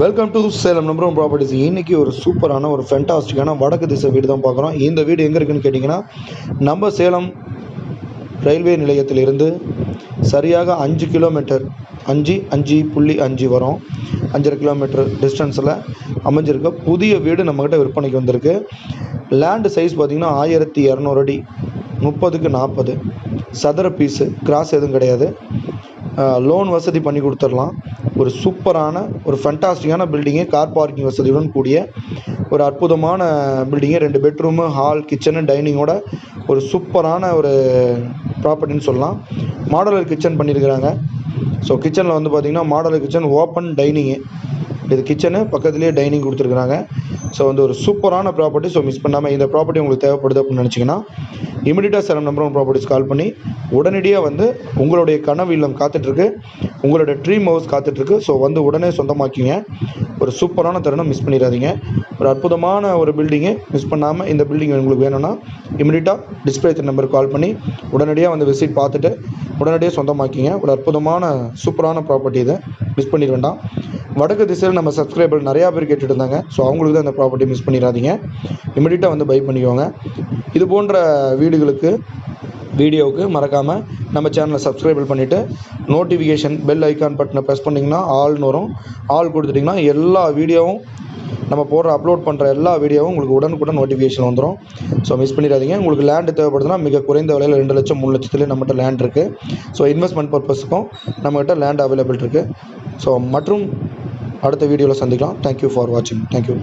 Welcome to Salem number one properties இன்றைக்கி ஒரு சூப்பரான ஒரு ஃபென்டாஸ்டிக்கான வடக்கு திசை வீடு தான் பார்க்குறோம். இந்த வீடு எங்கே இருக்குன்னு கேட்டிங்கன்னா நம்ம சேலம் ரயில்வே நிலையத்திலிருந்து சரியாக அஞ்சு கிலோமீட்டர் அஞ்சு அஞ்சு புள்ளி அஞ்சு வரும். அஞ்சரை கிலோமீட்டர் டிஸ்டன்ஸில் அமைஞ்சிருக்க புதிய வீடு நம்மக்கிட்ட விற்பனைக்கு வந்திருக்கு. லேண்டு சைஸ் பார்த்திங்கன்னா ஆயிரத்தி இரநூறு அடி முப்பதுக்கு நாற்பது. சதுர பீஸு கிராஸ் எதுவும் கிடையாது. லோன் வசதி பண்ணி கொடுத்துடலாம். ஒரு சூப்பரான ஒரு ஃபண்டாஸ்டிக்கான பில்டிங்கு கார் பார்க்கிங் வசதியுடன் கூடிய ஒரு அற்புதமான பில்டிங்கு ரெண்டு பெட்ரூமு ஹால் கிச்சனு டைனிங்கோட ஒரு சூப்பரான ஒரு ப்ராப்பர்ட்டின்னு சொல்லலாம். மாடலர் கிச்சன் பண்ணியிருக்கிறாங்க ஸோ கிச்சனில் வந்து பார்த்திங்கன்னா மாடலர் கிச்சன் ஓப்பன் டைனிங்கு இது கிச்சனு பக்கத்துலேயே டைனிங் கொடுத்துருக்குறாங்க. ஸோ வந்து ஒரு சூப்பரான ப்ராப்பர்ட்டி ஸோ மிஸ் பண்ணாமல் இந்த ப்ராப்பர்ட்டி உங்களுக்கு தேவைப்படுது அப்படின்னு நினச்சிங்கன்னா இமிடியட்டாக Salem number one properties call பண்ணி உடனடியாக வந்து உங்களுடைய கனவு இல்லம் காத்துட்ருக்கு. உங்களுடைய ட்ரீம் ஹவுஸ் காத்துட்ருக்கு. ஸோ வந்து உடனே சொந்தமாக்கிங்க. ஒரு சூப்பரான தருணம் மிஸ் பண்ணிடாதீங்க. ஒரு அற்புதமான ஒரு பில்டிங்கு மிஸ் பண்ணாமல் இந்த பில்டிங் உங்களுக்கு வேணும்னா இமிடியட்டாக டிஸ்பிளே நம்பருக்கு கால் பண்ணி உடனடியாக வந்து விசிட் பார்த்துட்டு உடனடியாக சொந்தமாக்கிங்க. ஒரு அற்புதமான சூப்பரான ப்ராப்பர்ட்டி இதை மிஸ் பண்ணிட வேண்டாம். வடக்கு திசையில் நம்ம சப்ஸ்கிரைபர் நிறையா பேர் கேட்டுட்டு இருந்தாங்க. ஸோ அவங்களுக்கு தான் இந்த ப்ராப்பர்ட்டி மிஸ் பண்ணிடாதீங்க. இமிடியட்டாக வந்து பை பண்ணிக்கோங்க. இது போன்ற வீடுகளுக்கு வீடியோவுக்கு மறக்காமல் நம்ம சேனலை சப்ஸ்கிரைப் பண்ணிவிட்டு நோட்டிஃபிகேஷன் பெல் ஐக்கான் பட்டனை ப்ரெஸ் பண்ணிங்கன்னா ஆள்னு வரும். ஆள் கொடுத்துட்டிங்கன்னா எல்லா வீடியோவும் நம்ம போடுற அப்லோட் பண்ணுற எல்லா வீடியோவும் உங்களுக்கு உடனுக்குடன் நோட்டிஃபிகேஷன் வந்துடும் ஸோ மிஸ் பண்ணிடாதீங்க. உங்களுக்கு லேண்டு தேவைப்படுதுன்னா மிக குறைந்த விலையில் ரெண்டு லட்சம் மூணு லட்சத்துலேயே நம்மகிட்ட லேண்ட் இருக்குது ஸோ இன்வெஸ்ட்மெண்ட் பர்பஸுக்கும் நம்மகிட்ட லேண்ட் அவைலபிள் இருக்குது ஸோ மற்றும் அடுத்த வீடியோவில் சந்திக்கலாம். தேங்க்யூ ஃபார் வாட்சிங் தேங்க்யூ